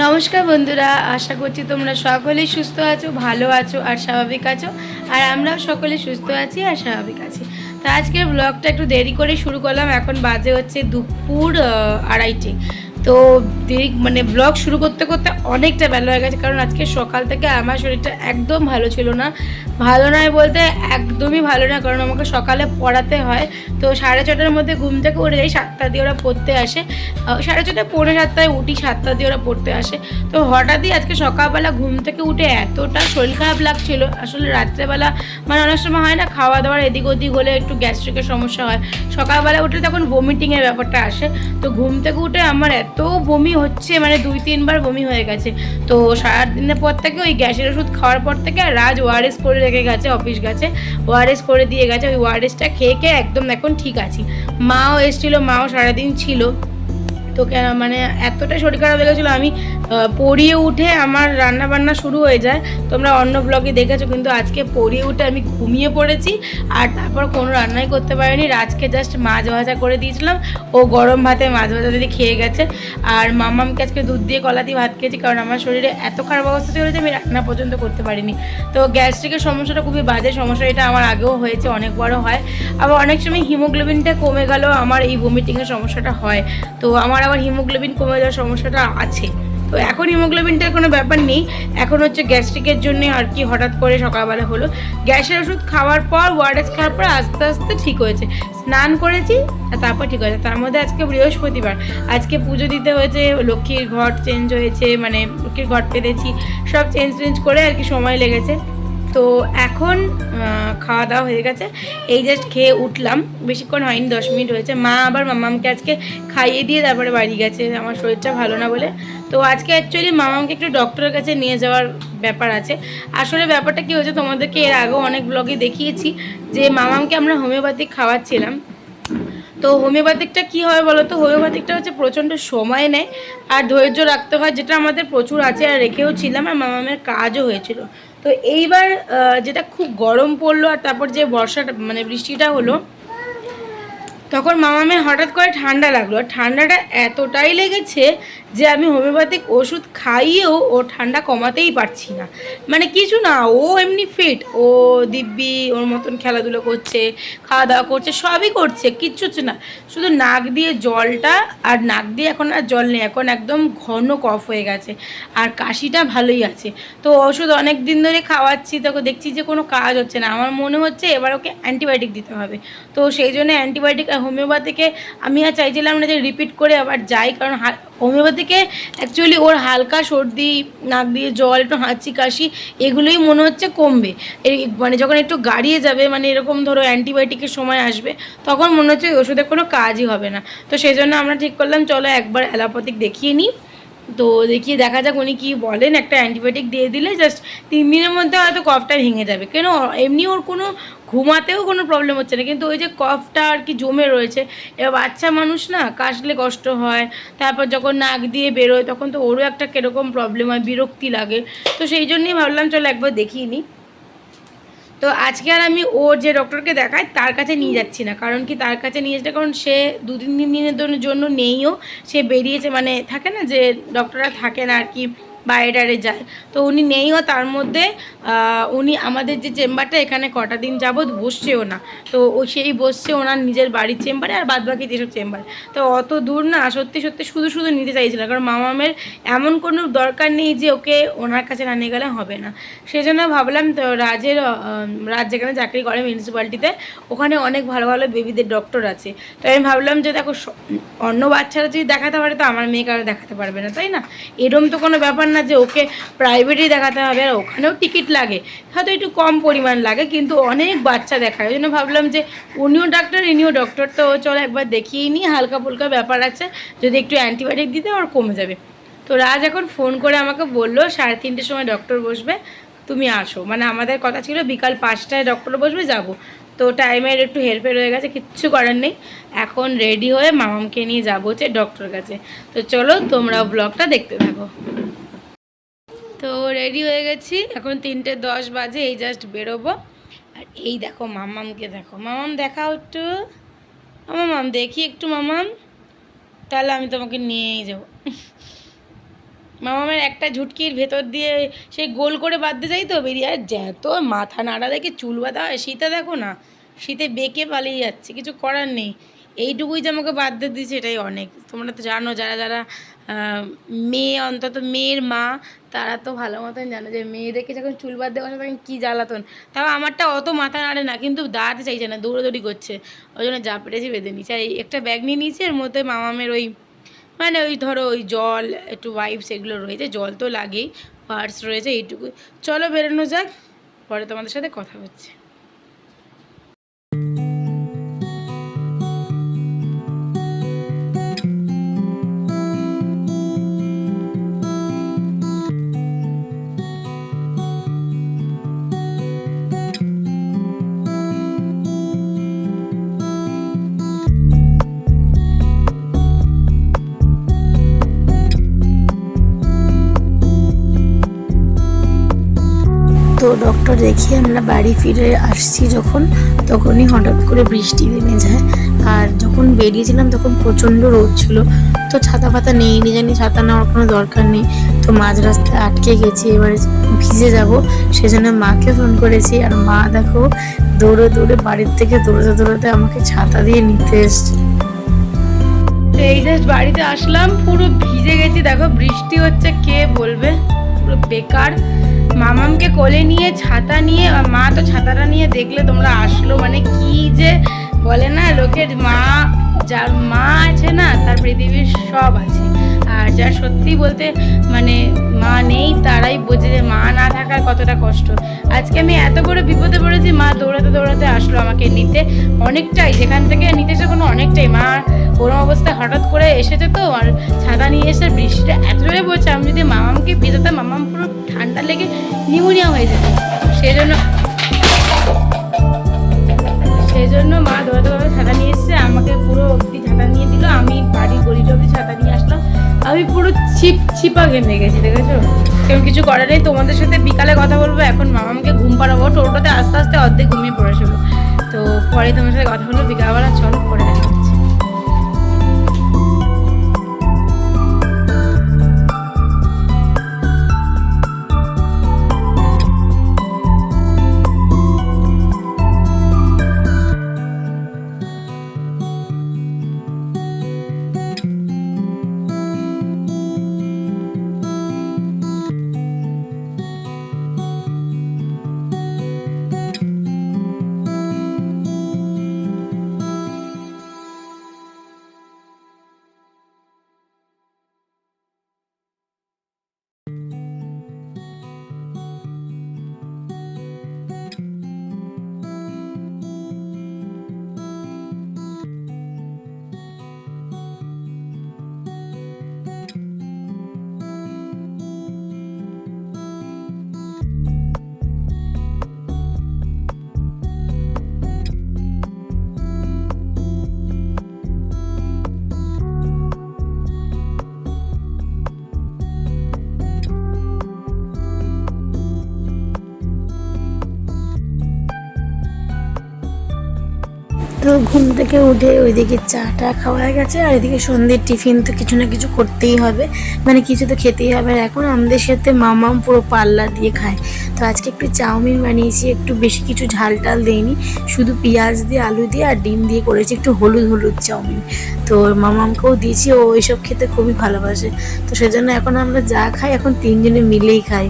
নমস্কার বন্ধুরা, আশা করছি তোমরা সকলেই সুস্থ আছো, ভালো আছো আর স্বাভাবিক আছো। আর আমরাও সকলে সুস্থ আছি আর স্বাভাবিক আছি। তো আজকের ব্লগটা একটু দেরি করে শুরু করলাম, এখন বাজে হচ্ছে দুপুর আড়াইটে। তো দেরি মানে ব্লগ শুরু করতে করতে অনেকটা বেলা হয়ে গেছে, কারণ আজকে সকাল থেকে আমার শরীরটা একদম ভালো ছিল না। ভালো নয় বলতে একদমই ভালো না কারণ আমাকে সকালে পড়াতে হয়। তো সাড়ে ছটার মধ্যে ঘুম থেকে উঠে যাই, সাতটা দিয়ে ওরা পড়তে আসে। সাড়ে ছটা পৌনে সাতটায় উঠি, সাতটা দিয়ে ওরা পড়তে আসে। তো হঠাৎই আজকে সকালবেলা ঘুম থেকে উঠে এতটা শরীর খারাপ লাগছিল, আসলে রাত্রেবেলা মানে অনেক সময় হয় না, খাওয়া দাওয়ার এদিক ওদিক হলে একটু গ্যাস্ট্রিকের সমস্যা হয়। সকালবেলা উঠলে তখন ভমিটিংয়ের ব্যাপারটা আসে। তো ঘুম থেকে উঠে আমার এত বমি হচ্ছে মানে দুই তিনবার বমি হয়ে গেছে। তো সারাদিনের পর থেকে ওই গ্যাসের ওষুধ খাওয়ার পর থেকে আর রাজ ওআরএস করে রেখে গেছে, অফিস গেছে। ওআরএস করে দিয়ে গেছে, ওই ওআরএসটা খেয়ে খেয়ে একদম এখন ঠিক আছি। মাও এসেছিল, মাও সারাদিন ছিল। তো কেন মানে এতটা শরীর খারাপ হয়ে গেছিল, আমি পড়িয়ে উঠে আমার রান্না বান্না শুরু হয়ে যায়। তোমরা অন্য ব্লগে দেখেছ, কিন্তু আজকে পড়িয়ে উঠে আমি ঘুমিয়ে পড়েছি, আর তারপর কোনো রান্নাই করতে পারিনি। রাজকে জাস্ট মাছ ভাজা করে দিয়েছিলাম, ও গরম ভাতে মাছ ভাজা দিয়ে খেয়ে গেছে। আর মামামকে আজকে দুধ দিয়ে কলা দিয়ে ভাত খেয়েছি, কারণ আমার শরীরে এত খারাপ অবস্থা যে আমি রান্না পর্যন্ত করতে পারিনি। তো গ্যাস্ট্রিকের সমস্যাটা খুবই বাজে সমস্যা, এটা আমার আগেও হয়েছে, অনেক বড় হয়। আবার অনেক সময় হিমোগ্লোবিনটা কমে গেলেও আমার এই ভমিটিংয়ের সমস্যাটা হয়। তো আমার আবার হিমোগ্লোবিন কমে যাওয়ার সমস্যাটা আছে। তো এখন হিমোগ্লোবিনটার কোনো ব্যাপার নেই। এখন হচ্ছে গ্যাস্ট্রিকের জন্য আর কি হঠাৎ করে সকালবেলা হলো। গ্যাসের ওষুধ খাওয়ার পর ওয়ারেস খাওয়ার পর আস্তে আস্তে ঠিক হয়েছে। স্নান করেছি আর তারপর ঠিক হয়েছে। তার মধ্যে আজকে বৃহস্পতিবার। আজকে পুজো দিতে হয়েছে, লক্ষ্মীর ঘট চেঞ্জ হয়েছে মানে লক্ষ্মীর ঘট পেতেছি। সব চেঞ্জ চেঞ্জ করে আর কি সময় লেগেছে। তো এখন খাওয়া দাওয়া হয়ে গেছে। এই জাস্ট খেয়ে উঠলাম। বেশিক্ষণ হয়নি, দশ মিনিট হয়েছে। মা আবার মামামকে আজকে খাইয়ে দিয়ে তারপরে বাড়ি গেছে। আমার শরীরটা ভালো না বলে। তো আজকে অ্যাকচুয়ালি মামামকে একটু ডক্টরের কাছে নিয়ে যাওয়ার ব্যাপার আছে। আসলে ব্যাপারটা কি হয়েছে তোমাদেরকে এর আগেও অনেক ব্লগে দেখিয়েছি যে মামামকে আমরা হোমিওপ্যাথিক খাওয়াচ্ছিলাম। তো হোমিওপ্যাথিকটা কী হয় বলো তো? হোমিওপ্যাথিকটা হচ্ছে প্রচণ্ড সময় নেয়। আর ধৈর্য রাখতে হয়, যেটা আমাদের প্রচুর আছে। আর রেখেও ছিলাম আর মামামের কাজও হয়েছিল। তো এইবার যেটা খুব গরম পড়ল আর তারপর যে বর্ষাটা মানে বৃষ্টিটা হলো, তখন মামা মেয়ে হঠাৎ করে ঠান্ডা লাগল। আর ঠান্ডাটা এতটাই লেগেছে যে আমি হোমিওপ্যাথিক ওষুধ খাইয়েও ও ঠান্ডা কমাতেই পারছি না। মানে কিছু না, ও এমনি ফিট ও দিব্যি, ওর মতন খেলাধুলো করছে খাওয়া দাওয়া করছে, সবই করছে, কিচ্ছু হচ্ছে না। শুধু নাক দিয়ে জলটা আর নাক দিয়ে এখন আর জল নেই, এখন একদম ঘন কফ হয়ে গেছে। আর কাশিটা ভালোই আছে। তো ওষুধ অনেক দিন ধরে খাওয়াচ্ছি, তোকে দেখছি যে কোনো কাজ হচ্ছে না। আমার মনে হচ্ছে এবার ওকে অ্যান্টিবায়োটিক দিতে হবে। তো সেই জন্য অ্যান্টিবায়োটিক আর হোমিওপ্যাথিকে আমি আর চাইছিলাম না যে রিপিট করে আবার যাই, কারণ হোমিওপ্যাথিকে অ্যাকচুয়ালি ওর হালকা সর্দি, নাক দিয়ে জল, একটু হাঁচি, কাশি, এগুলোই মনে হচ্ছে কমবে। এই মানে যখন একটু গাড়িয়ে যাবে মানে এরকম ধরো অ্যান্টিবায়োটিকের সময় আসবে, তখন মনে হচ্ছে ওষুধের ওষুধে কোনো কাজই হবে না। তো সেই জন্য আমরা ঠিক করলাম, চলো একবার অ্যালোপ্যাথিক দেখিয়ে নিই। তো দেখিয়ে দেখা যাক উনি কী বলেন। একটা অ্যান্টিবায়োটিক দিয়ে দিলে জাস্ট তিন দিনের মধ্যে হয়তো কফটা ভেঙে যাবে। কেন? এমনি ওর কোনো ঘুমাতেও কোনো প্রবলেম হচ্ছে না। কিন্তু ওই যে কফটা আর কি জমে রয়েছে এবার বাচ্চা মানুষ না, কাশলে কষ্ট হয়, তারপর যখন নাক দিয়ে বেরোয়, তখন তো ওরও একটা কীরকম প্রবলেম হয়, বিরক্তি লাগে। তো সেই জন্যই ভাবলাম, চলো একবার দেখিয়ে নিই। তো আজকে আর আমি ওর যে ডক্টরকে দেখাই, তার কাছে নিয়ে যাচ্ছি না। কারণ কি, তার কাছে নিয়ে যাচ্ছে কারণ সে দু তিন দিন দিনের জন্য নেইও। সে বেরিয়েছে মানে থাকে না যে ডক্টররা থাকে না আর কি। বাইরে যায়। তো উনি নেইও তার মধ্যে উনি আমাদের যে চেম্বারটা, এখানে কটা দিন যাবৎ বসছেও না। তো সেই বসছে ওনার নিজের বাড়ির চেম্বারে আর বাদ বাকি যেসব চেম্বারে। তো অত দূর না, সত্যি সত্যি শুধু শুধু নিতে চাইছিলাম, কারণ মামামের এমন কোনো দরকার নেই যে ওকে ওনার কাছে না নিয়ে গেলে হবে না। সেই জন্য ভাবলাম তো রাজের রাজ যেখানে চাকরি করে মিউনিসিপ্যালিটিতে ওখানে অনেক ভালো ভালো বেবিদের ডক্টর আছে। তো আমি ভাবলাম যে দেখো অন্য বাচ্চারা যদি দেখাতে পারে, তো আমার মেয়েকে আর দেখাতে পারবে না, তাই না? এরম তো কোনো ব্যাপার না যে ওকে প্রাইভেটেই দেখাতে হবে আর ওখানেও টিকিট লাগে। হয়তো একটু কম পরিমাণ লাগে, কিন্তু অনেক বাচ্চা দেখায়। ওই জন্য ভাবলাম যে উনিও ডাক্তার ইনিও ডক্টর তো ও চলো একবার দেখিয়ে নিই। হালকা ফুলকা ব্যাপার আছে, যদি একটু অ্যান্টিবায়োটিক দিতে ওর কমে যাবে। তো রাজ এখন ফোন করে আমাকে বলল, সাড়ে তিনটের সময় ডক্টর বসবে, তুমি আসো। মানে আমাদের কথা ছিল, বিকাল পাঁচটায় ডক্টর বসবে, যাব। তো টাইমের একটু হেরফের হয়ে গেছে, কিচ্ছু করার নেই। এখন রেডি হয়ে মামামকে নিয়ে যাব হচ্ছে ডক্টর কাছে। তো চলো তোমরা ব্লগটা দেখতে থাকো। তো রেডি হয়ে গেছি। এখন তিনটে দশ বাজে, এই জাস্ট বেরোবো। আর এই দেখো মামামকে দেখো। মামাম দেখাও একটু। মামাম দেখি একটু মামাম। তাহলে আমি তোমাকে নিয়েই যাব। মামামের একটা ঝুটকির ভেতর দিয়ে সেই গোল করে বাঁধতে যাই তো বেরিয়ে, আর যত মাথা নাড়া দেখে চুল বাঁধা হয়। শীতে দেখো না, শীতে বেঁকে পালিয়ে যাচ্ছে, কিছু করার নেই। এইটুকুই যে আমাকে বাঁধতে দিয়েছে, এটাই অনেক। তোমরা তো জানো, যারা যারা মেয়ে, অন্তত মেয়ের মা, তারা তো ভালো মতন জানো যে মেয়েদেরকে যখন চুল বাঁধতে বসে তখন কী জ্বালাতন। তাও আমারটা অত মাথা নাড়ে না, কিন্তু দাঁড়াতে চাইছে না, দৌড়োদৌড়ি করছে। ওই জন্য যা পেরেছি বেঁধে নিচ্ছে আর একটা ব্যাগ নিয়ে নিয়েছি, এর মধ্যে মামামের ওই মানে ওই ধরো ওই জল, একটু ওয়াইপস এগুলো রয়েছে, জল তো লাগেই পার্স রয়েছে এইটুকু চলো বেরোনো যাক, পরে তোমাদের সাথে কথা হচ্ছে। তো ডক্টর দেখিয়ে আমরা বাড়ি ফিরে আসছি যখন, তখনই হঠাৎ করে বৃষ্টি নেমে যায়। আর যখন বেরিয়েছিলাম তখন প্রচণ্ড রোদ ছিল। তো ছাতা ফাতা নেই জানি ছাতা নেওয়ার কোনো দরকার নেই। তো মাঝ রাস্তায় আটকে গেছি, এবারে ভিজে যাব। সেজন্য মাকে ফোন করেছি। আর মা দেখো, দৌড়ে দৌড়ে বাড়ির থেকে দৌড়াতে দৌড়াতে আমাকে ছাতা দিয়ে নিতে এসছে। এই জাস্ট বাড়িতে আসলাম, পুরো ভিজে গেছি। দেখো বৃষ্টি হচ্ছে, কে বলবে? পুরো বেকার। মামামকে কোলে নিয়ে, ছাতা নিয়ে মা তো ছাতাটা নিয়ে দেখলে তোমরা আসলো মানে কি যে বলে না, লোকের মা, যার মা আছে না, তার পৃথিবীর সব আছে। যার সত্যি বলতে মানে মা নেই, তারাই বোঝে যে মা না থাকার কতটা কষ্ট। আজকে আমি এত বড় বিপদে পড়েছি, মা দৌড়াতে দৌড়াতে আসলো আমাকে নিতে। অনেকটাই, যেখান থেকে নিতে এসে কোনো অনেকটাই। মা ওরম অবস্থায় হঠাৎ করে এসেছে তো, আর ছাতা নিয়ে এসে বৃষ্টিটা এত জোরে পড়ছে, আমি যদি মামামকে ভেজাতাম, মামাম পুরো ঠান্ডা লেগে নিউমোনিয়া হয়ে যেত। সেই জন্য সেই জন্য মা দৌড়াতে দৌড়াতে ছাতা নিয়ে এসেছে, আমাকে পুরো অব্দি ছাতা নিয়ে দিল। আমি বাড়ির গলিটা অব্দি ছাতা নিয়ে আসলাম। আমি পুরো ছিপ, ছিপা ঘেমে গেছি, দেখেছ? কেউ কিছু করার নেই? তোমাদের সাথে বিকালে কথা বলব, এখন মামাকে ঘুম পাড়াবো। টোটোতে আস্তে আস্তে অর্ধেক ঘুমিয়ে পড়েছিল। তো পরে তোমার সাথে কথা বলব, বিকালবেলা তো ঘুম থেকে উঠে ওইদিকে চা টা খাওয়া হয়ে গেছে, আর এদিকে সন্ধ্যের টিফিন তো কিছু না কিছু করতেই হবে। মানে কিছু তো খেতেই হবে, আর এখন আমাদের সাথে মামাম পুরো পাল্লা দিয়ে খায়। তো আজকে একটু চাউমিন বানিয়েছি, একটু বেশি কিছু ঝাল টাল দিইনি, শুধু পেঁয়াজ দিয়ে, আলু দিয়ে, আর ডিম দিয়ে করেছি একটু হলুদ হলুদ চাউমিন। তো মামামকেও দিয়েছি, ও এইসব খেতে খুবই ভালোবাসে। তো সেজন্য এখন আমরা যা খাই, এখন তিনজনে মিলেই খাই।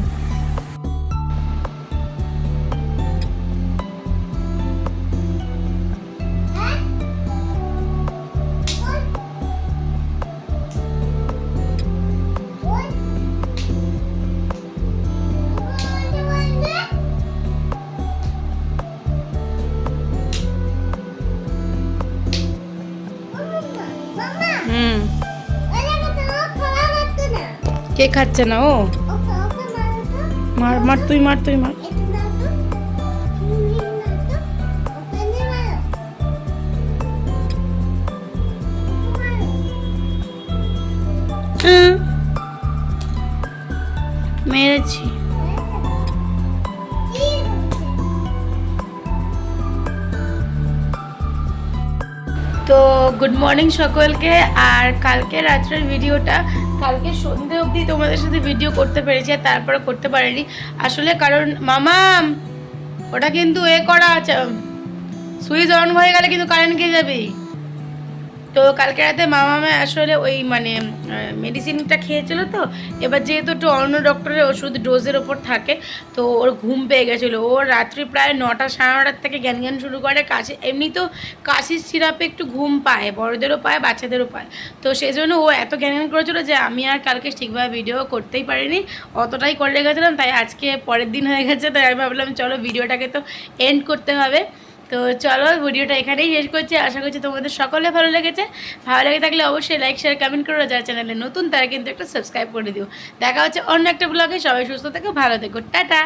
কে খাচ্ছে না, ও? মার মার তুই মার তুই, মার। মেরেছি। তো গুড মর্নিং সকলকে। আর কালকে রাত্রের ভিডিওটা কালকে সন্ধে অবধি তোমাদের সাথে ভিডিও করতে পেরেছি আর তারপরে করতে পারিনি। আসলে কারণ মামা ওটা কিন্তু এ করা আছে। সুইচ অন হয়ে গেলে কিন্তু কারেন্ট খেয়ে যাবে তো কালকে রাতে মামা মামামে আসলে ওই মানে মেডিসিনটা খেয়েছিল তো, এবার যেহেতু একটু অন্য ডক্টরের ওষুধ ডোজের ওপর থাকে, তো ওর ঘুম পেয়ে গেছিল। ওর রাত্রি প্রায় নটা সাড়ে নটার থেকে জ্ঞান জ্ঞান শুরু করে কাশি এমনি তো কাশির সিরাপে একটু ঘুম পায়, বড়দেরও পায়, বাচ্চাদেরও পায়। তো সেই জন্য ও এত জ্ঞান জ্ঞান করেছিল যে আমি আর কালকে ঠিকভাবে ভিডিও করতেই পারিনি, অতটাই করে রেখেছিলাম, তাই আজকে পরের দিন হয়ে গেছে, তাই আমি ভাবলাম, চলো ভিডিওটাকে তো এন্ড করতে হবে। তো চলো, ভিডিওটা এখানেই শেষ করছি। আশা করছি তোমাদের সকলে ভালো লেগেছে। ভালো লেগে থাকলে অবশ্যই লাইক শেয়ার কমেন্ট করো। যারা চ্যানেলে নতুন, তারা কিন্তু একটা সাবস্ক্রাইব করে দিও। দেখা হচ্ছে অন্য একটা ব্লগে সবাই সুস্থ থেকো, ভালো থেকো। টাটা!